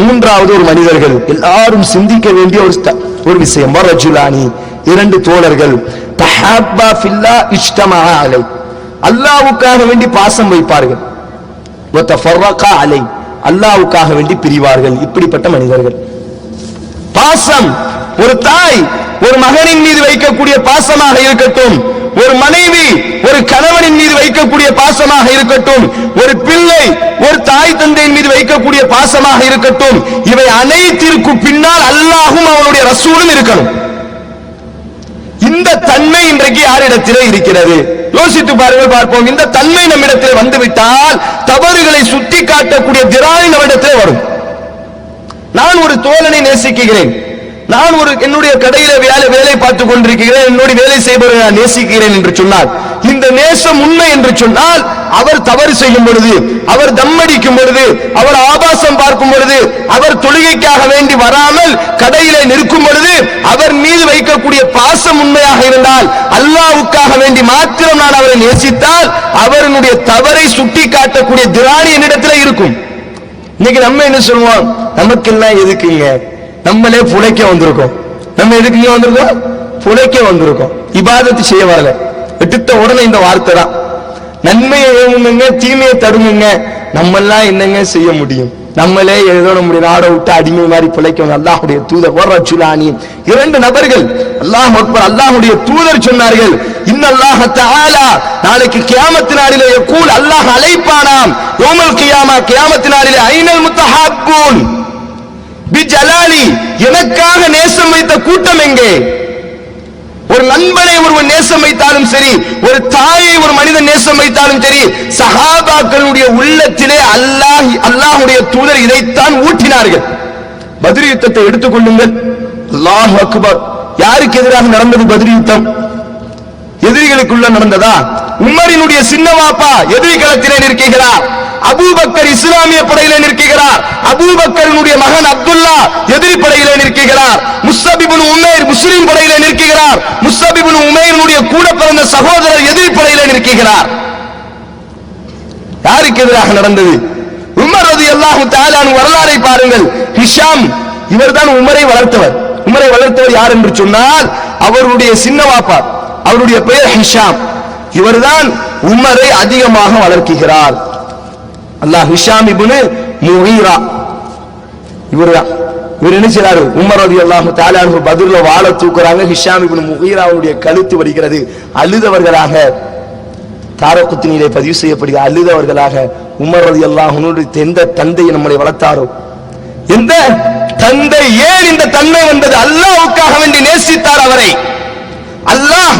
மூன்றாவது ஒரு மனிதர்கள் எல்லாரும் சிந்திக்க வேண்டிய ஒரு ஒரு விஷயம். வரஜுலானி இரண்டு தோழர்கள். தஹாப்பா ஃபில்லா இஷ்டமா அலை. அல்லாவுக்காக வேண்டி பாசம் வைப்பார்கள். அலை. அல்லாவுக்காக வேண்டி பிரிவார்கள். இப்படிப்பட்ட மனிதர்கள். பாசம். ஒரு தாய் ஒரு மகனின் மீது வைக்கக்கூடிய பாசமாக இருக்கட்டும். ஒரு மனைவி ஒரு கணவனின் மீது வைக்கக்கூடிய பாசமாக இருக்கட்டும். ஒரு பிள்ளை ஒரு தாய் தந்தையின் மீது வைக்கக்கூடிய பாசமாக இருக்கட்டும். இவை அனைத்திற்கும் பின்னால் அல்லாஹும் அவனுடைய ரசூலும் இருக்கணும். இந்த தன்மை இன்றைக்கு யாரிடத்திலே இருக்கிறது? யோசித்து பாருங்கள் பார்ப்போம். இந்த தன்மை நம்மிடத்தில் வந்துவிட்டால் தவறுகளை சுட்டி காட்டக்கூடிய திராணி நம்மிடத்திலே வரும். நான் ஒரு தோழனை நேசிக்கிறேன். நான் ஒரு என்னுடைய கடையில வேலை வேலை பார்த்துக் கொண்டிருக்கிறேன். என்னுடைய வேலை செய்பவரை நான் நேசிக்கிறேன் என்று சொன்னால் இந்த நேசம் உண்மை என்று சொன்னால் அவர் தவறு செய்யும் பொழுது அவர் தம்மடிக்கும் பொழுது அவர் ஆபாசம் பார்க்கும் பொழுது அவர் தொழுகைக்காக வேண்டி வராமல் கடையிலே நிற்கும் பொழுது அவர் மீது வைக்கக்கூடிய பாசம் உண்மையாக இருந்தால் அல்லாவுக்காக வேண்டி மாத்திரம் நான் அவரை நேசித்தால் அவருடைய தவறை சுட்டி காட்டக்கூடிய திராணி என்னிடத்தில் இருக்கும். இன்னைக்கு நம்ம என்ன சொல்லுவோம்? நமக்கெல்லாம் எதுக்குங்க நம்மளே புழைக்க வந்திருக்கோம். நம்ம எதுக்குங்க வந்திருக்கோம்? புழைக்க வந்திருக்கோம். இபாதத்து செய்ய வரல. எடுத்த உடனே இந்த வார்த்தை தான் நன்மையை ஏவுங்க தீமையை தருமுங்க நம்மெல்லாம் என்னங்க செய்ய முடியும்? நம்மளே ஏதோ நம்முடைய நாடை விட்டு அடிமை மாதிரி பிழைக்கணும் அல்லாஹுடைய தூதர். வரச்சுலானி இரண்டு நபர்கள் அல்லாஹ் அக்பர் அல்லாஹுடைய தூதர் சொன்னார்கள் இன்னல்லாஹ தஆலா. நாளைக்கு கியாமத்து நாளிலே கூல் அல்லாஹ் அழைப்பானாம். யோமல் கியாமா கியாமத்து நாளிலே ஐனல் முத்தஹாப்பூன். பிஜலாலி எனக்காக நேசம் வைத்த கூட்டம் எங்கே? ஒரு நண்பனை ஒருவன் நேசம் வைத்தாலும் சரி ஒரு தாயை ஒரு மனிதன் நேசம் வைத்தாலும் சரி சகாபாக்களுடைய உள்ளத்திலே அல்லாஹ் அல்லாஹுடைய தூதர் இதைத்தான் ஊட்டினார்கள். பதிரி யுத்தத்தை எடுத்துக்கொள்ளுங்கள் அல்லாஹ் அக்பர். யாருக்கு எதிராக நடந்தது பதிரி யுத்தம்? எதிரிகளுக்குள்ள நடந்ததா? உமரினுடைய சின்னவாப்பா எதிரி களத்திலே நிற்கிறார் அபூபக்கர் இஸ்லாமிய படையில நிற்கிறார். அபூபக்கரினுடைய மகன் அப்துல்லா எதிரி படையில நிற்கிறார். முஸ்தபிபுன் உமேர் முஸ்லிம் படையில நிற்கிறார். முஸ்தபிபுன் உமேருடைய கூட பிறந்த சகோதரர் எதிரி படையில நிற்கிறார். யாருக்கு எதிராக நடந்தது? உமர் ரதி அல்லாஹு தாலான் வரலாறை பாருங்கள். ஹிஷாம் இவர்தான் உமரை வளர்த்தவர். உமரை வளர்த்தவர் யார் என்று சொன்னால் அவருடைய சின்ன வாப்பார் அவருடைய பெயர் ஹிஷாம். இவர்தான் உமரை அதிகமாக வளர்க்கிறார் அல்லாஹ் ஹிஷாம் இப்னு முகீரா. இவர்தான் இவர் என்ன செய்யறாரு உமர் அலி அல்லாஹு தாலானு பதில வாழ தூக்குறாங்க. ஹிஷாம் இப்னு முகீராவுடைய கழுத்து வருகிறது அழுதவர்களாக தாரகுத்தினிலே பதிவு செய்யப்படுகிற அழுதவர்களாக உமர் அலி அல்லாஹனுடைய எந்த தந்தையை நம்மளை வளர்த்தாரோ? எந்த தந்தை ஏன் இந்த தன்மை வந்தது? அல்லாஹ்வுக்காக வேண்டி நேசித்தார் அவரை. அல்லாஹ்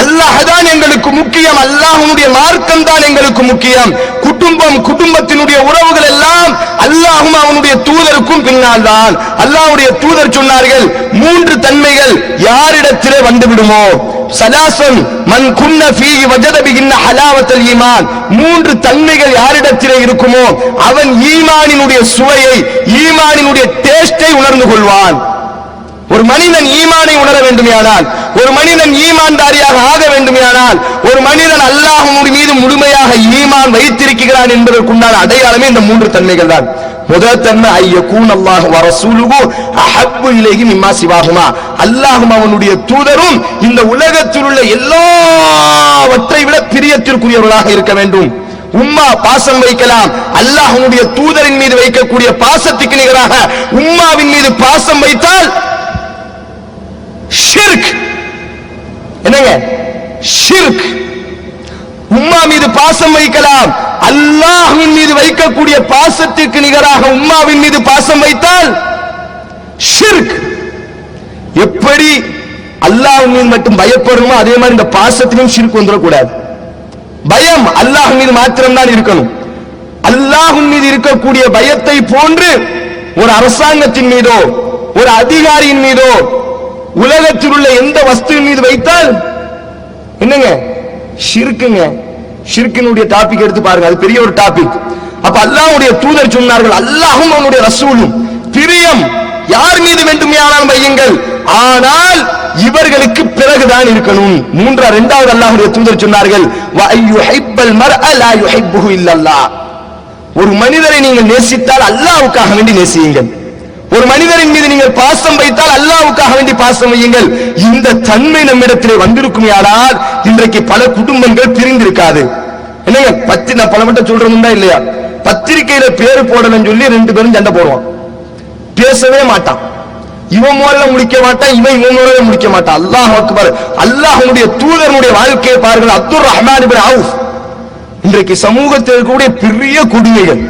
அல்லாஹ் தான் எங்களுக்கு முக்கியம். அல்லாஹனுடைய மார்க்கம் தான் எங்களுக்கு முக்கியம். குடும்பம் குடும்பத்தினுடைய உறவுகள் எல்லாம் அல்லாஹும் அவனுடைய தூதருக்கும் பின்னால் தான். அல்லாஹுடைய தூதர் சொன்னார்கள் மூன்று தன்மைகள் யாரிடத்திலே வந்து விடுமோ சலாசன் மன் குன்ன ஃபீஹி வஜதபிகின்ன ஹலாவத்தல் ஈமான். மூன்று தன்மைகள் யாரிடத்திலே இருக்குமோ? அவன் ஈமானினுடைய சுவையை ஈமானினுடைய டேஸ்டை உணர்ந்து கொள்வான். ஒரு மனிதன் ஈமானை உணர வேண்டுமையானால் ஒரு மனிதன் ஈமான்தாரியாக ஆக வேண்டுமையானால் ஒரு மனிதன் அல்லாஹ் மீது முழுமையாக ஈமான் வைத்திருக்கிறான் என்பதற்குண்டான அடையாளமே இந்த மூன்று தன்மைகள் தான். முதல் தன்மை ஐயக்கூன் அல்லாஹ் வரசூலுகு அஹப்பு இலேஹி மிம்மா சிவாகுமா அல்லாஹும் அவனுடைய தூதரும் இந்த உலகத்தில் உள்ள எல்லாவற்றை விட பிரியத்திற்குரியவர்களாக இருக்க வேண்டும். உம்மா பாசம் வைக்கலாம். அல்லாஹனுடைய தூதரின் மீது வைக்கக்கூடிய பாசத்துக்கு நிகராக உம்மாவின் மீது பாசம் வைத்தால் ஷிர்க். என்னங்க? ஷிர்க். உம்மா மீது பாசம் வைக்கலாம். அல்லாஹின் மீது வைக்கக்கூடிய பாசத்திற்கு நிகராக உம்மாவின் மீது பாசம் வைத்தால் ஷிர்க். எப்படி அல்லாஹ் மீது மட்டும் பயப்படணுமோ அதே மாதிரி இந்த பாசத்திலும் ஷிர்க் வந்துடக்கூடாது. பயம் அல்லாஹ் மீது மாத்திரம்தான் இருக்கணும். அல்லாஹ் மீது இருக்கக்கூடிய பயத்தை போன்று ஒரு அரசாங்கத்தின் மீதோ ஒரு அதிகாரியின் மீதோ உலகத்தில் உள்ள எந்த வஸ்துவின் மீது வைத்தால் என்னங்க? ஷிர்க்குங்க ஷிர்க்கினுடைய டாபிக் எடுத்து பாருங்க. அது பெரிய ஒரு டாபிக் அப்ப அல்லாஹ்வுடைய தூதர் சொன்னார்கள் அல்லாஹும் அவனுடைய ரசூலும் பிரியம் யார் மீது வேண்டுமையானால் வையுங்கள். ஆனால் இவர்களுக்கு பிறகுதான் இருக்கணும். மூன்றா இரண்டாவது அல்லாஹுடைய தூதர் சொன்னார்கள் வ ஐயுஹிப்பல் மர்அ லா யுஹிப்புஹு இல்லல்லாஹ். ஒரு மனிதரை நீங்கள் நேசித்தால் அல்லாஹ்வுக்காக வேண்டி நேசியுங்கள். ஒரு மனிதரின் மீது நீங்கள் பாசம் வைத்தால் அல்லாவுக்காக வேண்டி பாசம் வையுங்கள். இந்த தன்மை நம்மிடத்திலே வந்திருக்குமையானால் இன்றைக்கு பல குடும்பங்கள் பிரிந்திருக்காது. என்னங்க பத்தி நான் பல மட்டும் சொல்றோம்னா இல்லையா? பத்திரிகையில பேர் போடணும்னு சொல்லி ரெண்டு பேரும் சண்டை போடுவான். பேசவே மாட்டான். இவன் முதல்ல முடிக்க மாட்டான் இவன் இவன் முதல்ல முடிக்க மாட்டான். அல்லாஹ் அக்பர் அல்லாஹனுடைய தூதருடைய வாழ்க்கையை பாருங்கள். Abdul Rahman ibn Auf. இன்றைக்கு சமூகத்தில் இருக்கக்கூடிய பெரிய கொடுமைகள்.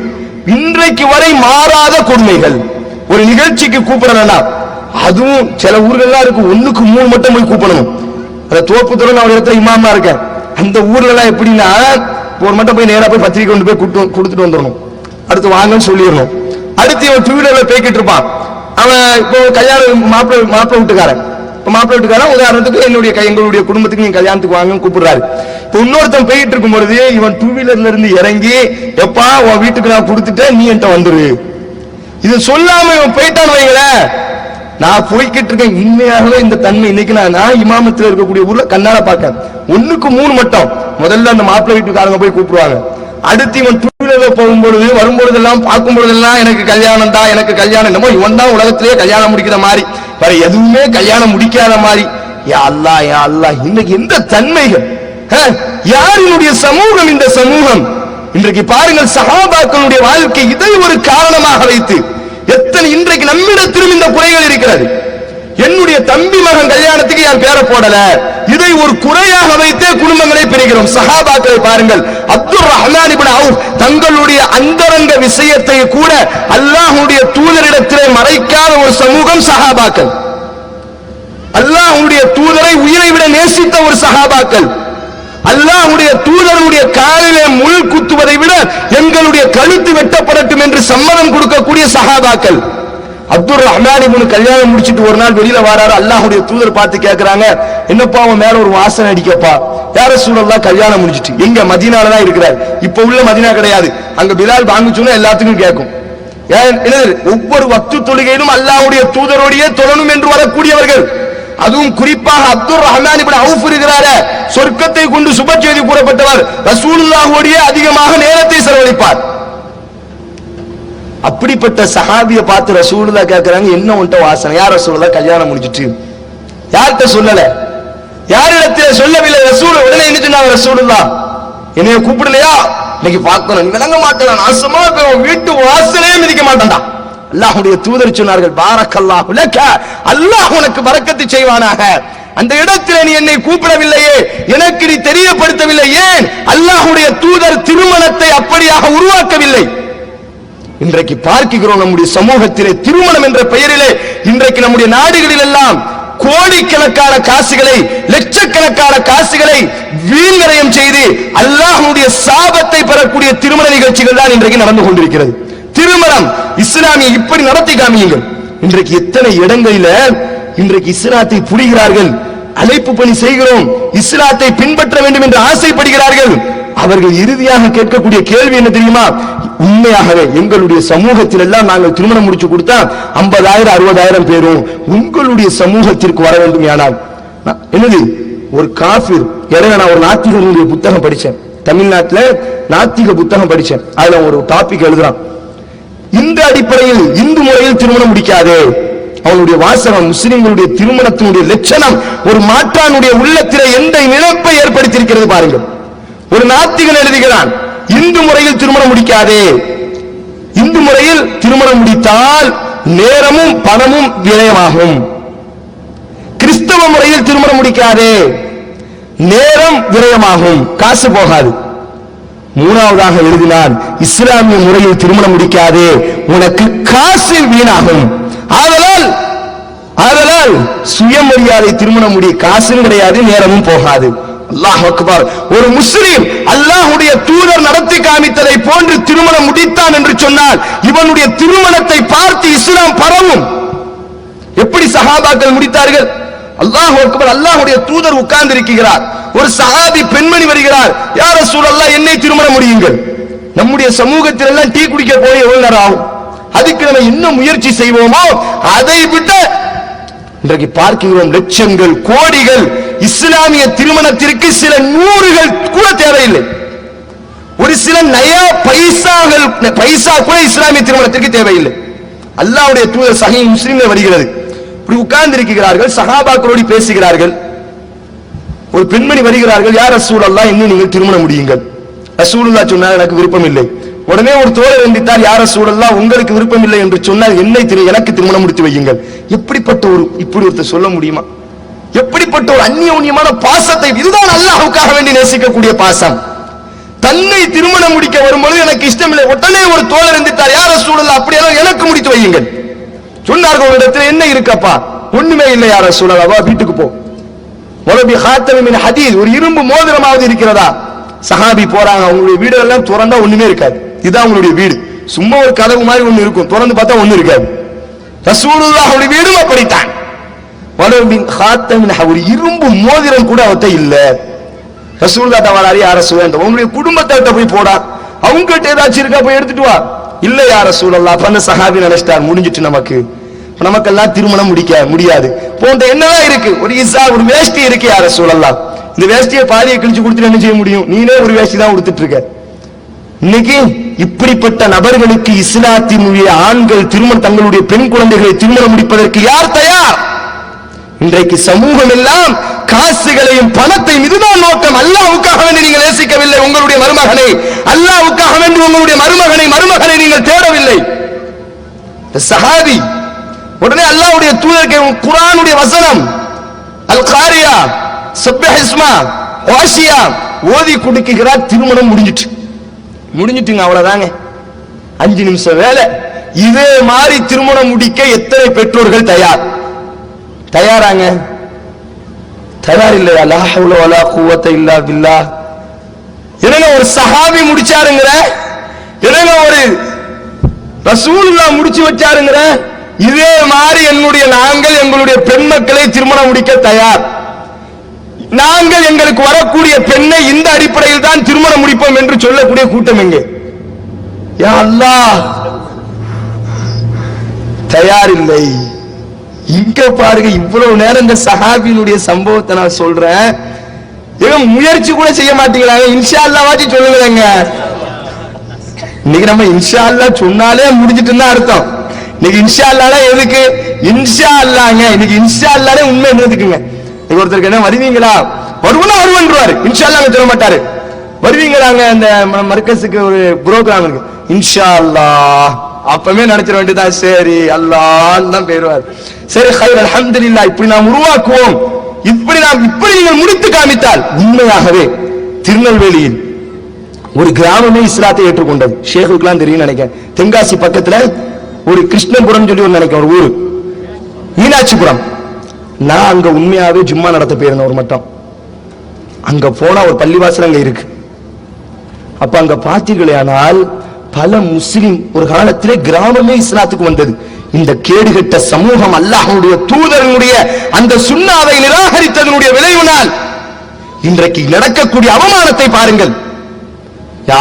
இன்றைக்கு வரை மாறாத கொடுமைகள். ஒரு நிகழ்ச்சிக்கு கூப்பிடறேன்னா அதுவும் சில ஊர்கள்லாம் இருக்கு ஒண்ணுக்கு மூணு மட்டும் போய் கூப்பிடணும். அந்த தோப்புத்துறை நான் ஒரு இடத்துல இமாமா இருக்கேன். அந்த ஊர்ல எல்லாம் எப்படின்னா ஒரு மட்டும் போய் நேரா போய் பத்திரிக்கை கொண்டு போய் கூட்டு- கொடுத்துட்டு வந்துடணும். அடுத்து வாங்கன்னு சொல்லிடணும். அடுத்து இவன் டூ வீலர்ல போய்கிட்டு இருப்பான். அவன் இப்போ கல்யாணம் மாப்பிள்ளை மாப்பிள்ளை வீட்டுக்காரன். இப்போ மாப்பிள்ளை வீட்டுக்காரன் உதாரணத்துக்கு என்னுடைய எங்களுடைய குடும்பத்துக்கு நீங்க கல்யாணத்துக்கு வாங்கன்னு கூப்பிடுறாரு. இப்போ இன்னொருத்தன் போயிட்டு இருக்கும் பொழுது இவன் டூ வீலர்ல இருந்து இறங்கி எப்பா உன் வீட்டுக்கு நான் கொடுத்துட்டேன் நீ என்கிட்ட வந்துரு. இது சொல்லாம இவன் போயிட்டான்னு வைங்களேன் நான் போய்கிட்டு இருக்கேன். உண்மையாகவே இந்த தன்மை இன்னைக்கு நான் நான் இமாமத்தில் இருக்கக்கூடிய ஊர்ல கண்ணால பார்க்க ஒண்ணுக்கு மூணு மட்டும். முதல்ல அந்த மாப்பிள்ளை வீட்டுக்காரங்க போய் கூப்பிடுவாங்க. அடுத்து இவன் டூ வீலர்ல போகும்பொழுது வரும்பொழுதெல்லாம் பார்க்கும் பொழுதெல்லாம் எனக்கு கல்யாணம் தான் எனக்கு கல்யாணம் என்னமோ இவன் தான் உலகத்திலேயே கல்யாணம் முடிக்கிற மாதிரி. வேற எதுவுமே கல்யாணம் முடிக்காத மாதிரி. யா அல்லா யா அல்லா இன்னைக்கு எந்த தன்மைகள்? ஆ? யாரினுடைய சமூகம் இந்த சமூகம்? இன்றைக்கு பாருங்கள் சகாபாக்களுடைய வாழ்க்கை இதை ஒரு காரணமாக வைத்து எத்தனை இன்றைக்கு நம்மிடத்திலும் இந்த குறைகள் இருக்கிறது. என்னுடைய தம்பி மகன் கல்யாணத்துக்கு யார் பேர போடல? இதை ஒரு குறையாக வைத்தே குடும்பங்களை பிரிக்கிறோம். சஹாபாக்களை பாருங்கள் அப்துல் ரஹ்மான் தங்களுடைய அந்தரங்க விஷயத்தை கூட அல்லாஹுடைய தூதரிடத்திலே மறைக்காத ஒரு சமூகம் சஹாபாக்கள். அல்லாஹுடைய தூதரை உயிரை விட நேசித்த ஒரு சஹாபாக்கள். அல்லாஹ்வுடைய தூதருடைய காலிலே முள் குத்துவதை விட எங்களுடைய கழுத்து வெட்டப்படட்டும் என்று சம்மதம் கொடுக்கக்கூடிய சகாபாக்கள் அப்துல் ரஹ்மான் இவனு கல்யாணம் முடிச்சிட்டு ஒரு நாள் வெளியில வராரு. அல்லாஹ்வுடைய தூதர் பார்த்து கேட்கிறாங்க என்னப்பா அவன் மேல ஒரு வாசனை அடிக்கப்பா. யார சூழல்லாம் கல்யாணம் முடிச்சிட்டு எங்க மதீனால தான் இருக்கிறார். இப்ப உள்ள மதீனா கிடையாது. அங்க பிலால் வாங்க எல்லாத்துக்கும் கேட்கும் ஏன் ஒவ்வொரு வக்து தொழுகையிலும் அல்லாஹுடைய தூதரோடையே தொழணும் என்று வரக்கூடியவர்கள். அதுவும் குறிப்பாக அப்துல் ரஹ்மான் இப்னு அவுஃப் இருக்கிறாரே. சொர்க்கத்தை கொண்டு சுப செய்தி கூறப்பட்டவர். ரசூலுல்லாஹ்வோடையே அதிகமாக நேரத்தை செலவழிப்பார். அப்படிப்பட்ட சஹாபிய பார்த்து ரசூலுல்லா கேட்கிறாங்க என்ன உன்ட்ட வாசனை? யார் ரசூலுல்லா கல்யாணம் முடிச்சிட்டு யார்கிட்ட சொல்லல. யாரிடத்தில் சொல்லவில்லை ரசூல் உடனே என்ன சொன்னாங்க ரசூலுல்லா என்னைய கூப்பிடலையா? இன்னைக்கு பார்க்கணும். விளங்க மாட்டேன். நாசமா வீட்டு வாசனையே மிதிக்க மாட்டேன்டா. அல்லாஹுடைய தூதர் சொன்னார்கள் பாரக்கல்லாஹு அல்லாஹ் உனக்கு வரக்கத்து செய்வானாக. அந்த இடத்திலே நீ என்னை கூப்பிடவில்லையே எனக்கு நீ தெரியப்படுத்தவில்லை ஏன்? அல்லாஹுடைய தூதர் திருமணத்தை அப்படியாக உருவாக்கவில்லை. இன்றைக்கு பார்க்கிறோம் நம்முடைய சமூகத்திலே திருமணம் என்ற பெயரிலே இன்றைக்கு நம்முடைய நாடுகளில் எல்லாம் கோடிக்கணக்கான காசுகளை லட்சக்கணக்கான காசுகளை வீண்விரயம் செய்து அல்லாஹ்வுடைய சாபத்தை பெறக்கூடிய திருமண நிகழ்ச்சிகள் தான் இன்றைக்கு நடந்து கொண்டிருக்கிறது. திருமணம் இஸ்லாமிய இப்படி நடத்தி காமியுங்கள். இன்றைக்கு எத்தனை இடங்களில இன்றைக்கு இஸ்லாத்தை புரிகிறார்கள் அழைப்பு பணி செய்கிறோம் இஸ்லாத்தை பின்பற்ற வேண்டும் என்று ஆசைப்படுகிறார்கள். அவர்கள் இறுதியாக கேட்கக்கூடிய கேள்வி என்ன தெரியுமா? உண்மையாகவே எங்களுடைய சமூகத்தில் எல்லாம் நாங்கள் திருமணம் முடிச்சு கொடுத்தா ஐம்பதாயிரம் அறுபதாயிரம் பேரும் உங்களுடைய சமூகத்திற்கு வர வேண்டும் யானால். என்னது? ஒரு காஃபிர் இடையில நான் ஒரு நாத்திகனுடைய புத்தகம் படிச்சேன். தமிழ்நாட்டுல நாத்திக புத்தகம் படிச்சேன். அதில் ஒரு டாபிக் எழுதுறான். இந்த அடிப்படையில் இந்து முறையில் திருமணம் முடிக்காது. அவனுடைய வாசகம் முஸ்லிம்களுடைய திருமணத்தினுடைய லட்சணம் ஒரு மாற்றானுடைய உள்ளத்திலே எந்த இழப்பை ஏற்படுத்தியிருக்கிறது பாருங்கள். ஒரு நாத்திகன் எழுதுகிறான் இந்து முறையில் திருமணம் முடிக்காதே. இந்து முறையில் திருமணம் முடித்தால் நேரமும் பணமும் விரயமாகும். கிறிஸ்தவ முறையில் திருமணம் முடிக்காதே. நேரம் விரயமாகும் காசு போகாது. மூணாவதாக எழுதினார் இஸ்லாமிய முறையில் திருமணம் முடிக்காதே உனக்கு காசு வீணாகும். ஆதலால் ஆதலால் சுயமரியாதை திருமணம் முடிய காசும் கிடையாது நேரமும் போகாது. அல்லாஹ் அக்பர். ஒரு முஸ்லிம் அல்லாஹ்வுடைய தூதர் நடத்தி காமித்ததை போன்று திருமணம் முடித்தான் என்று சொன்னால் இவனுடைய திருமணத்தை பார்த்து இஸ்லாம் பரவும். எப்படி சஹாபாக்கள் முடித்தார்கள்? அல்லாஹ் அக்பர் தூதர் உட்கார்ந்து இருக்கிறார் ஒரு சஹாபி பெண்மணி வருகிறார். யார சூழல்லா என்னை திருமணம் முடியுங்கள். நம்முடைய சமூகத்தில் எல்லாம் டீ குடிக்க போய் எவ்வளவு நேரம் ஆகும்? அதுக்கு நம்ம என்ன முயற்சி செய்வோமோ? அதை விட இன்றைக்கு பார்க்கிறோம் லட்சங்கள் கோடிகள் இஸ்லாமிய திருமணத்திற்கு சில நூறுகள் கூட தேவையில்லை. ஒரு சில நயா பைசாக்கள் பைசா கூட இஸ்லாமிய திருமணத்திற்கு தேவையில்லை. அல்லாஹ்வுடைய தூதர் சகி முஸ்லீம்ல வருகிறது. இப்படி உட்கார்ந்து இருக்கிறார்கள் சகாபாக்களோடு பேசுகிறார்கள். ஒரு பெண்மணி வருகிறார்கள் யார் ரசூல் அல்லா இன்னும் நீங்கள் திருமணம் முடியுங்கள். ரசூலுல்லாஹ் சொன்னால் எனக்கு விருப்பம் இல்லை உடனே ஒரு தோழர் எந்தித்தார் யார் ரசூலல்லாஹ் உங்களுக்கு விருப்பம் இல்லை என்று சொன்னால் என்னை திரு எனக்கு திருமணம் முடித்து வையுங்கள். எப்படிப்பட்ட ஒரு இப்படி ஒருத்தர் சொல்ல முடியுமா? எப்படிப்பட்ட ஒரு அந்நியோன்யமான பாசத்தை இதுதான் அல்லாஹுக்காக வேண்டி நேசிக்கக்கூடிய பாசம். தன்னை திருமணம் முடிக்க வரும்பொழுது எனக்கு இஷ்டமில்லை. உடனே ஒரு தோழர் எந்தித்தார் யார் ரசூலல்லாஹ் அப்படியெல்லாம் எனக்கு முடித்து வையுங்கள். சொன்னார்கள் உங்களிடத்தில் என்ன இருக்கப்பா? ஒண்ணுமே இல்லை யார் ரசூலல்லாஹ் வா வீட்டுக்கு போ. மொலபி ஹாத்தமின் ஹதீஸ் ஒரு இரும்பு மோதிரமாவது இருக்கிறதா? சஹாபி போறாங்க அவங்களுடைய வீடு எல்லாம் திறந்தா ஒண்ணுமே இருக்காது. இதுதான் அவங்களுடைய வீடு. சும்மா ஒரு கதவு மாதிரி ஒண்ணு இருக்கும் திறந்து பார்த்தா ஒண்ணு இருக்காது. ரசூலுல்லாஹுடைய வீடும் அப்படித்தான். மொலபின் ஹாத்தமின் ஒரு இரும்பு மோதிரம் கூட அவர்கிட்ட இல்ல. ரசூலுல்லாஹ் வராரு யார சொல்ல உங்களுடைய குடும்பத்தை போய் போடா. அவங்க கிட்ட ஏதாச்சும் இருக்கா போய் எடுத்துட்டு வா. இல்ல யார சூழல்லா அப்ப சஹாபி நினைச்சிட்டார் முடிஞ்சிட்டு நமக்கு. நமக்கெல்லாம் திருமணம் முடிக்க முடியாது. போன்ற என்னதான் இருக்கு? ஒரு இசா ஒரு வேஷ்டி இருக்கு யார சூழல்லாம் இந்த வேஷ்டியை பாதியை கிழிச்சு கொடுத்துட்டு என்ன செய்ய முடியும்? நீனே ஒரு வேஷ்டி தான் கொடுத்துட்டு இருக்க. இன்னைக்கு இப்படிப்பட்ட நபர்களுக்கு இஸ்லாத்தினுடைய ஆண்கள் திருமணம் தங்களுடைய பெண் குழந்தைகளை திருமணம் முடிப்பதற்கு யார் தயார்? இன்றைக்கு சமூகம் எல்லாம் காசுகளையும் பணத்தையும் இதுதான் நோக்கம். அல்லாவுக்காக வேண்டி நீங்கள் நேசிக்கவில்லை உங்களுடைய மருமகனை. அல்லாவுக்காக வேண்டி உங்களுடைய மருமகனை மருமகனை நீங்கள் தேடவில்லை. சஹாபி உடனே அல்லாவுடைய தூதருக்கு குரானுடைய வசனம் அல் காரியா சப்யஹிஸ்மா வாஷியா ஓதி கொடுக்குகிறார். திருமணம் முடிஞ்சிட்டு. முடிஞ்சிட்டுங்க அவ்வளவுதாங்க. அஞ்சு நிமிஷம் வேலை. இதே மாதிரி திருமணம் முடிக்க எத்தனை பெற்றோர்கள் தயார்? தயாராங்க. தயார் இல்லையா? லா ஹவ்ல வலா இல்லா பில்லா. என்னங்க ஒரு சஹாபி முடிச்சாருங்கிற என்னங்க ஒரு ரசூல்லா முடிச்சு வச்சாருங்கிற இதே மாதிரி என்னுடைய நாங்கள் எங்களுடைய பெண் மக்களை திருமணம் முடிக்க தயார். நாங்கள் எங்களுக்கு வரக்கூடிய பெண்ணை இந்த அடிப்படையில் தான் திருமணம் முடிப்போம் என்று சொல்லக்கூடிய கூட்டம் எங்கே? யா அல்லாஹ். தயார் இல்லை. இங்க பாருங்க இவ்வளவு நேரம் இந்த சஹாபியினுடைய சம்பவத்தை நான் சொல்றேன். ஏங்க முயற்சி கூட செய்ய மாட்டீங்களாங்க இன்ஷா அல்லாவாச்சு சொல்லுங்களேங்க. இன்னைக்கு நம்ம இன்ஷா அல்லா சொன்னாலே முடிஞ்சிட்டுன்னு தான் அர்த்தம். இன்னைக்கு இன்ஷா அல்லாடா எதுக்கு? இன்ஷா அல்லாங்க இன்னைக்கு இன்ஷா அல்லாடே உண்மை என்னதுக்குங்க இன்னைக்கு ஒருத்தருக்கு என்ன வருவீங்களா? வருவனா வருவன்றாரு இன்ஷா அல்லாங்க சொல்ல மாட்டாரு. வருவீங்களாங்க அந்த மர்க்கஸுக்கு ஒரு ப்ரோக்ராம் இருக்கு இன்ஷா அல்லாஹ் அப்பவே நினைச்சிட வேண்டியதான் சரி அல்லாஹ் தான் போயிருவார் சரி ஹைர் அல்ஹம்துலில்லாஹ் இப்படி நாம் உருவாக்குவோம். இப்படி நாம் இப்படி நீங்கள் முடித்து காமித்தால் உண்மையாகவே திருநெல்வேலியில் ஒரு கிராமமே இஸ்லாத்தை ஏற்றுக்கொண்டது. ஷேகுக்கெல்லாம் தெரியும் நினைக்கிறேன். தென்காசி பக்கத்துல ஒரு கிருஷ்ணபுரம் சொல்லி ஒரு நினைக்கிறேன் ஒரு ஊரு. மீனாட்சிபுரம். நான் அங்க உண்மையாவே ஜும்மா நடத்த போயிருந்தேன் ஒரு மட்டம். அங்க போனா ஒரு பள்ளிவாசல் அங்க இருக்கு. அப்ப அங்க பார்த்தீர்களேயானால் பல முஸ்லிம் ஒரு காலத்திலே கிராமமே இஸ்லாத்துக்கு வந்தது. இந்த கேடுகட்ட சமூகம் அல்லாஹனுடைய தூதரனுடைய அந்த சுண்ணாவை நிராகரித்ததனுடைய விளைவினால் இன்றைக்கு நடக்கக்கூடிய அவமானத்தை பாருங்கள்.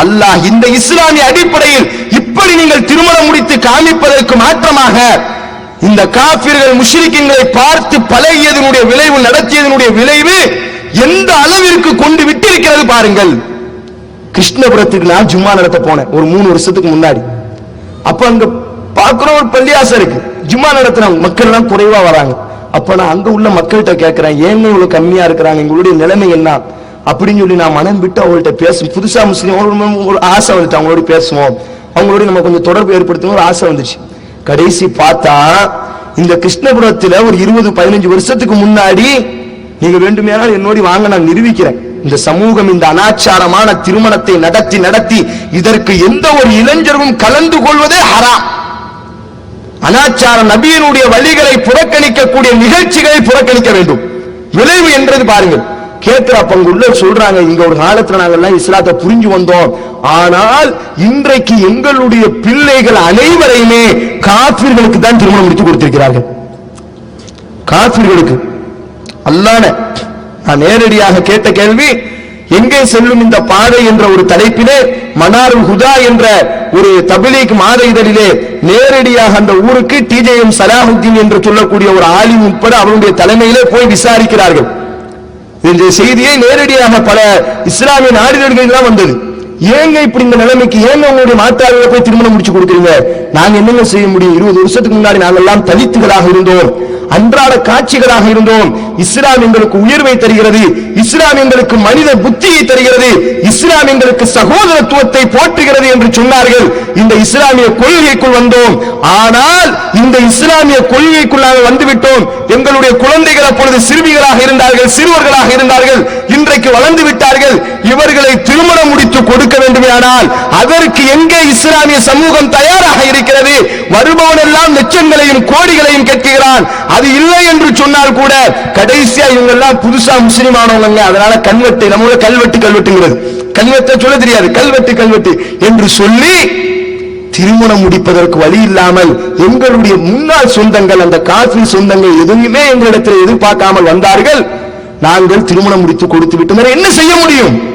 அல்லாஹ் இந்த இஸ்லாமிய அடிப்படையில் இப்படி நீங்கள் திருமணம் முடித்து காமிப்பதற்கு மாற்றமாக இந்த காபிர்கள் முஷ்ரிக்குகளை பார்த்து பழகியதனுடைய விளைவு நடத்தியதனுடைய விளைவு எந்த அளவிற்கு கொண்டு விட்டிருக்கிறது பாருங்கள். கிருஷ்ணபுரத்துக்கு நான் ஜும்மா நடத்த போனேன் ஒரு மூணு வருஷத்துக்கு முன்னாடி. அப்ப அங்க பார்க்குறோம் ஒரு பள்ளியாசம் இருக்கு. ஜிம்மா நடத்துறாங்க. மக்கள் எல்லாம் குறைவா வராங்க. அப்ப நான் அங்க உள்ள மக்கள்கிட்ட கேட்கிறேன் ஏங்க இவ்வளவு கம்மியா இருக்கிறாங்க? எங்களுடைய நிலைமை என்ன? அப்படின்னு சொல்லி நான் மனம் விட்டு அவங்கள்ட்ட பேசும் புதுசா முஸ்லீம் ஒரு ஆசை வந்துட்டு அவங்களோட பேசுவோம். அவங்களோட நம்ம கொஞ்சம் தொடர்பு ஏற்படுத்தணும். ஒரு ஆசை வந்துச்சு. கடைசி பார்த்தா இந்த கிருஷ்ணபுரத்துல ஒரு இருபது பதினஞ்சு வருஷத்துக்கு முன்னாடி நீங்க வேண்டுமேனால் என்னோட வாங்க நான் நிரூபிக்கிறேன். இந்த சமூகம் இந்த அனாச்சாரமான திருமணத்தை நடத்தி நடத்தி இதற்கு எந்த ஒரு இளைஞரும் கலந்து கொள்வதே ஹராம். அனாச்சாரம் நபியினுடைய வழிகளை புறக்கணிக்கக்கூடிய நிகழ்ச்சிகளை புறக்கணிக்க வேண்டும். விளைவு என்றது பாருங்கள். கேட்கிற அப்ப உள்ள சொல்றாங்க இங்க ஒரு காலத்துல நாங்கெல்லாம் இஸ்லாத்தை புரிஞ்சு வந்தோம். ஆனால் இன்றைக்கு எங்களுடைய பிள்ளைகள் அனைவரையுமே காபிர்களுக்கு தான் திருமணம் முடித்து கொடுத்திருக்கிறார்கள். காபிர்களுக்கு. அல்லான நான் நேரடியாக கேட்ட கேள்வி எங்கே செல்லும் இந்த பாதை என்ற ஒரு தலைப்பிலே மனாருல் ஹுதா என்ற ஒரு தபிலீக் மாத இதழிலே நேரடியாக அந்த ஊருக்கு டிஜேஎம் சலாஹுத்தீன் என்று சொல்லக்கூடிய ஒரு ஆலிம் உட்பட அவருடைய தலைமையிலே போய் விசாரிக்கிறார்கள். இந்த செய்தியை நேரடியாக பல இஸ்லாமிய நாடுகளில் தான் வந்தது. ஏங்க இப்படி இந்த நிலைமைக்கு ஏங்க உங்களுடைய மாற்றாளர்களை போய் திருமணம் முடிச்சு கொடுக்குறீங்க? நாங்க என்னங்க செய்ய முடியும்? இருபது வருஷத்துக்கு முன்னாடி நாங்கள் எல்லாம் தலித்துகளாக இருந்தோம். அன்றாட காட்சிகளாக இருந்தோம். இஸ்லாம் எங்களுக்கு உயர்வை தருகிறது. இஸ்லாம் எங்களுக்கு மனித புத்தியை தருகிறது. இஸ்லாம் எங்களுக்கு சகோதரத்துவத்தை போற்றுகிறது என்று சொன்னார்கள். இந்த இஸ்லாமிய கொள்கைக்குள் வந்தோம். ஆனால் இந்த இஸ்லாமிய கொள்கைக்குள்ளாக வந்துவிட்டோம். எங்களுடைய குழந்தைகள் அப்பொழுது சிறுமிகளாக இருந்தார்கள் சிறுவர்களாக இருந்தார்கள். இன்றைக்கு வளர்ந்து விட்டார்கள். இவர்களை திருமணம் முடித்து கொடுக்க வேண்டுமானால் அதற்கு எங்கே இஸ்லாமிய சமூகம் தயாராக இருக்கிறது? வருபவன் எல்லாம் லட்சங்களையும் கோடிகளையும் கேட்கிறான். அது இல்லை என்று சொன்னால் கூட கடைசியா இவங்க எல்லாம் புதுசா முஸ்லிம் ஆனவங்க அதனால கல்வெட்டு நம்ம கல்வெட்டு கல்வெட்டுங்கிறது. கல்வெட்டை சொல்ல தெரியாது. கல்வெட்டு கல்வெட்டு என்று சொல்லி திருமணம் முடிப்பதற்கு வழி இல்லாமல் எங்களுடைய முன்னாள் சொந்தங்கள் அந்த காஃபி சொந்தங்கள் எதுவுமே எங்களிடத்தில் எதிர்பார்க்காமல் வந்தார்கள். நாங்கள் திருமணம் முடித்து கொடுத்து விட்டோம். என்ன செய்ய முடியும்?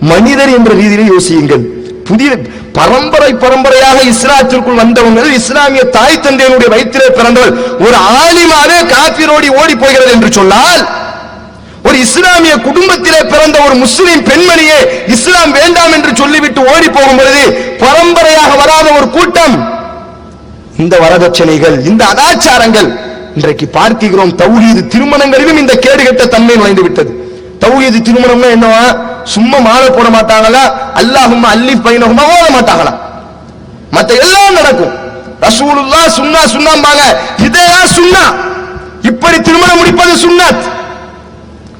மனிதர் என்ற ரீதியில் யோசியுங்கள். புதிய பரம்பரை பரம்பரையாக இஸ்லாத்திற்குள் வந்தவங்க இஸ்லாமிய தாய் தந்தையினுடைய வயிற்றிலே பிறந்தவர் ஒரு ஆலிமாவே காபிரோடி ஓடி போகிறது என்று சொன்னால் ஒரு இஸ்லாமிய குடும்பத்திலே பிறந்த ஒரு முஸ்லிம் பெண்மணியே இஸ்லாம் வேண்டாம் என்று சொல்லிவிட்டு ஓடி போகும் பொழுது பரம்பரையாக வராத ஒரு கூட்டம். இந்த வரதட்சணைகள் இந்த அதாச்சாரங்கள் இன்றைக்கு பார்க்கிறோம் தௌஹீது திருமணங்களிலும் இந்த கேடுகட்ட தன்மை நுழைந்து விட்டது தௌஹீது திருமணம்னா என்னவா? சும்மா மாலை போட மாட்டாங்களா? அல்லாஹும் அல்லி பைனகுமா ஓட மாட்டாங்களா? மத்த எல்லாம் நடக்கும். ரசூலுல்லா சுன்னா சுண்ணாம்பாங்க இதெல்லாம் சுன்னா. இப்படி திருமணம் முடிப்பது சுண்ணத்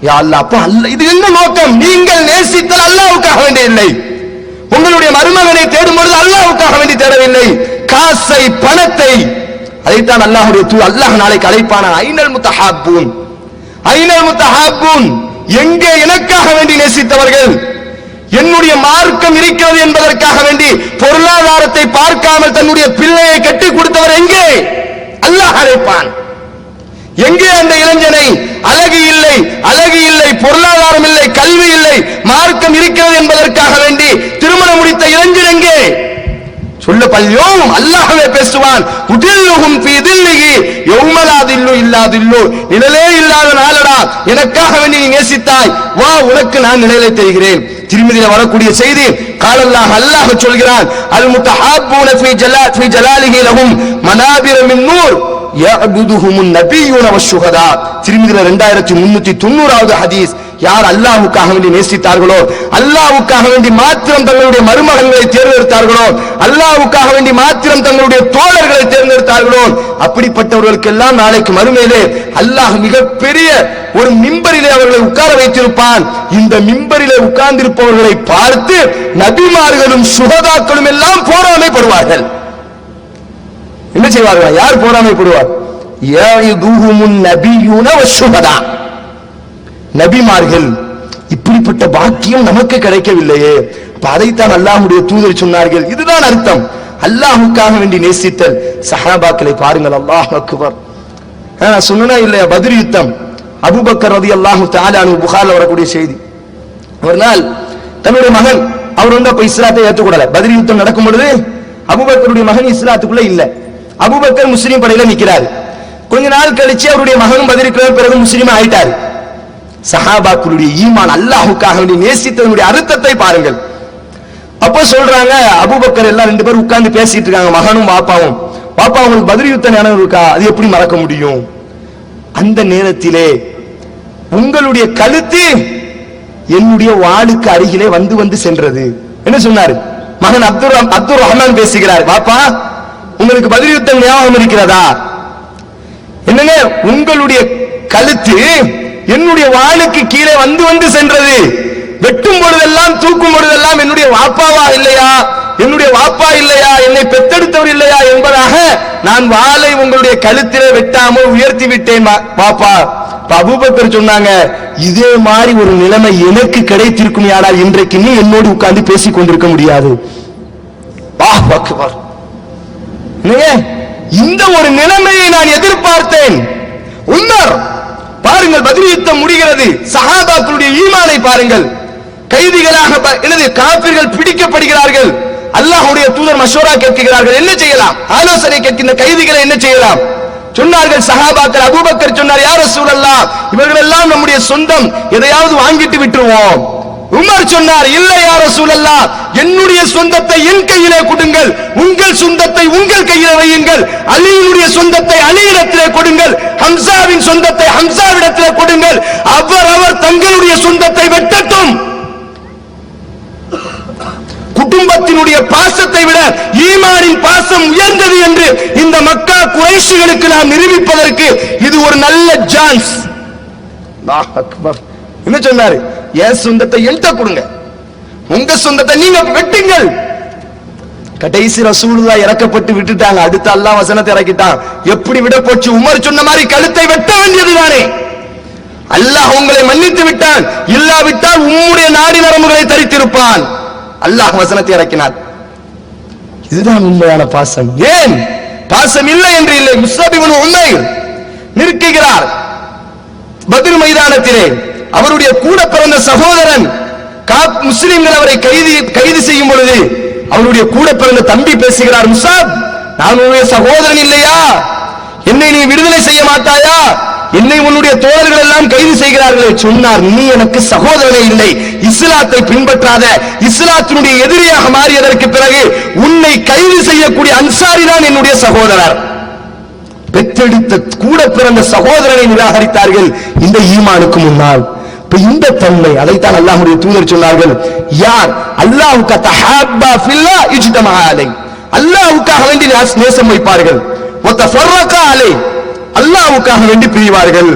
யா அல்லாஹ் அப்ப அல்ல இது என்ன நோக்கம்? நீங்கள் நேசித்தல் அல்லாஹ்வுக்காக வேண்டிய இல்லை உங்களுடைய மருமகனை தேடும் பொழுது அல்லாஹ்வுக்காக வேண்டி தேடவில்லை. காசை பணத்தை. அதைத்தான் அல்லாஹுடைய தூ அல்லாஹ் நாளைக்கு அழைப்பான ஐனல் முத்தஹாப்பூன். முத்த முத்தஹாப்பூன். எங்கே எனக்காக வேண்டி நேசித்தவர்கள்? என்னுடைய மார்க்கம் இருக்கிறது என்பதற்காக வேண்டி பொருளாதாரத்தை பார்க்காமல் தன்னுடைய பிள்ளையை கட்டி கொடுத்தவர் எங்கே? அல்லாஹ் அழைப்பான். எங்கே அந்த இளைஞனை? அழகு இல்லை அழகு இல்லை பொருளாதாரம் இல்லை கல்வி இல்லை மார்க்கம் இருக்கிறது என்பதற்காக வேண்டி திருமணம் முடித்த இளைஞன் எங்கே? சொல்ல பல்யோம் அல்லாஹவே பேசுவான். உதில்லுகும் ஃபீ தில்லிஹி. யௌமலா தில்லு இல்லா தில்லு. நிழலே இல்லாத நாளடா. எனக்காக வேண்டி நீ நேசித்தாய். வா உனக்கு நான் நிழலை தருகிறேன். திருமதியில வரக்கூடிய செய்தி காலல்லாஹ் அல்லாஹ் சொல்கிறான். அல் முத்தஹாபூன ஃபீ ஜலா ஃபீ ஜலாலிஹி லஹும் மனாபிர மின் நூர். யஅபுதுஹும் நபியூன வஷ்ஷுஹதா திருமதியில 2390வது ஹதீஸ். யார் அல்லாஹ்வுக்காக வேண்டி நேசித்தார்களோ அல்லாஹ்வுக்காக வேண்டி மாத்திரம் தங்களுடைய மருமகன்களை தேர்ந்தெடுத்தார்களோ அல்லாஹுக்காக வேண்டி மாத்திரம் தங்களுடைய தோழர்களை தேர்ந்தெடுத்தார்களோ அப்படிப்பட்டவர்களுக்கெல்லாம் நாளைக்கு மறுமையிலே அல்லாஹ் மிகப்பெரிய ஒரு மிம்பரிலே அவர்களை உட்கார வைத்திருப்பான். இந்த மிம்பரிலே உட்கார்ந்திருப்பவர்களை பார்த்து நபிமார்களும் சுகதாக்களும் எல்லாம் போராமைப்படுவார்கள். என்ன செய்வார்கள்? யார் போராமைப்படுவார்? ஏழு நபியூன சுகதான் நபிமார்கள் இப்படிப்பட்ட பாக்கியம் நமக்கு கிடைக்கவில்லையே. அதைத்தான் அல்லாஹுடைய தூதர் சொன்னார்கள். இதுதான் அர்த்தம். அல்லாஹுக்காக வேண்டி நேசித்தல். சஹாபாக்களை பாருங்கள் அல்லாஹ் அக்பர். சொன்னா இல்லையா? பத்ர் யுத்தம். அபூபக்கர் ரதி அல்லாஹு தாலானு புகார்ல வரக்கூடிய செய்தி. ஒரு நாள் தன்னுடைய மகன் அவர் வந்து அப்ப இஸ்லாத்தை ஏற்றுக்கூடல பத்ர் யுத்தம் நடக்கும் பொழுது அபூபக்கருடைய மகன் இஸ்லாத்துக்குள்ள இல்ல. அபூபக்கர் முஸ்லீம் படையில நிக்கிறார். கொஞ்ச நாள் கழிச்சு அவருடைய மகனும் பதிலுக்கு பிறகு முஸ்லீம் ஆயிட்டார். சஹாபாக்களுடைய ஈமான் அல்லாஹுக்காக வேண்டி நேசித்தவனுடைய அர்த்தத்தை பாருங்கள். அப்ப சொல்றாங்க அபுபக்கர் எல்லாம் ரெண்டு பேரும் உட்கார்ந்து பேசிட்டு இருக்காங்க மகனும் பாப்பாவும் பாப்பா அவங்களுக்கு பதில் யுத்த ஞானம் இருக்கா? அது எப்படி மறக்க முடியும்? அந்த நேரத்திலே உங்களுடைய கழுத்து என்னுடைய வாளுக்கு அருகிலே வந்து வந்து சென்றது. என்ன சொன்னாரு? மகன் அப்துல் அப்துல் ரஹ்மான் பேசுகிறார். பாப்பா உங்களுக்கு பதில் யுத்தம் ஞாபகம் இருக்கிறதா? என்னங்க உங்களுடைய கழுத்து என்னுடைய வாளுக்கு கீழே வந்து வந்து சென்றது. வெட்டும் பொழுதெல்லாம் தூக்கும் பொழுதெல்லாம் என்னுடைய வாப்பாவா இல்லையா? என்னுடைய வாப்பா இல்லையா? என்னை பெத்தெடுத்தவர் இல்லையா என்பதாக நான் வாளை உங்களுடைய கழுத்திலே வெட்டாமல் உயர்த்தி விட்டேன் வா- அபூபக்கர் சொன்னாங்க இதே மாதிரி ஒரு நிலைமை எனக்கு கிடைத்திருக்கும் யாரால் இன்றைக்கு நீ என்னோடு உட்கார்ந்து பேசிக் கொண்டிருக்க முடியாது. இந்த ஒரு நிலைமையை நான் எதிர்பார்த்தேன். சொல்லுகிறது சஹாபாக்களுடைய ஈமானை பாருங்கள். கைதிகளாக எனது காப்பிர்கள் பிடிக்கப்படுகிறார்கள். அல்லாஹுடைய தூதர் மஷோரா கேட்கிறார்கள் என்ன செய்யலாம்? ஆலோசனை கேட்கின்ற கைதிகளை என்ன செய்யலாம்? சொன்னார்கள் சஹாபாக்கள் அபூபக்கர் சொன்னார் யார் சூழல்லாம் இவர்கள் எல்லாம் நம்முடைய சொந்தம் எதையாவது வாங்கிட்டு விட்டுருவோம். உமர் சொன்னார் இல்லை யார சூழல்லா என்னுடைய சொந்தத்தை என் கையிலே கொடுங்கள். உங்கள் சொந்தத்தை உங்கள் கையில வையுங்கள். அலியினுடைய சொந்தத்தை அலியிடத்திலே கொடுங்கள். ஹம்சாவின் சொந்தத்தை ஹம்சாவிடத்திலே கொடுங்கள். அவர் அவர் தங்களுடைய சொந்தத்தை வெட்டட்டும். குடும்பத்தினுடைய பாசத்தை விட ஈமானின் பாசம் உயர்ந்தது என்று இந்த மக்கா குறைசிகளுக்கு நாம் நிரூபிப்பதற்கு இது ஒரு நல்ல சான்ஸ் என்ன சொன்னாரு? என் சொந்தத்தை எழுத்த கொடுங்க. உங்க சொந்தத்தை நீங்க வெட்டுங்கள். கடைசி ரசூலுதா இறக்கப்பட்டு விட்டுட்டாங்க. அடுத்த அல்லாஹ் வசனத்தை இறக்கிட்டான். எப்படி விட போச்சு? உமர் சொன்ன மாதிரி கழுத்தை வெட்ட வேண்டியதுதானே அல்லாஹ் உங்களை மன்னித்து விட்டான். இல்லாவிட்டால் உம்முடைய நாடி நரம்புகளை தரித்திருப்பான். அல்லாஹ் வசனத்தை இறக்கினார். இதுதான் உண்மையான பாசம். ஏன்? பாசம் இல்லை என்று இல்லை. முஸ்தாபிபன் உண்மை நிற்கிறார். பதில் மைதானத்திலே. அவருடைய கூட பிறந்த சகோதரன் காப் முஸ்லிம்கள் அவரை கைது கைது செய்யும் பொழுது அவருடைய கூட பிறந்த தம்பி பேசுகிறார் முசாப் நான் உன்னுடைய சகோதரன் இல்லையா? என்னை நீ விடுதலை செய்ய மாட்டாயா? என்னை உன்னுடைய தோழர்கள் எல்லாம் கைது செய்கிறார்கள் சொன்னார். நீ எனக்கு சகோதரனே இல்லை. இஸ்லாத்தை பின்பற்றாத. இஸ்லாத்தினுடைய எதிரியாக மாறியதற்கு பிறகு உன்னை கைது செய்யக்கூடிய அன்சாரி தான் என்னுடைய சகோதரர். பெற்றெடுத்த கூட பிறந்த சகோதரனை நிராகரித்தார்கள். இந்த ஈமானுக்கு முன்னால் இப்ப இந்த தன்மை அதைத்தான் அல்லாஹுடைய தூதர் சொன்னார்கள். யார்? அல்லாஹுக்கு தஹாப்பா ஃபில்லா இஜ்தமா அலை. அல்லாஹ்வுக்காக வேண்டி நேசம் வைப்பார்கள். ஒத்த ஃபர்ரகா அலை. அல்லாஹ்வுக்காக வேண்டி பிரிவார்கள்.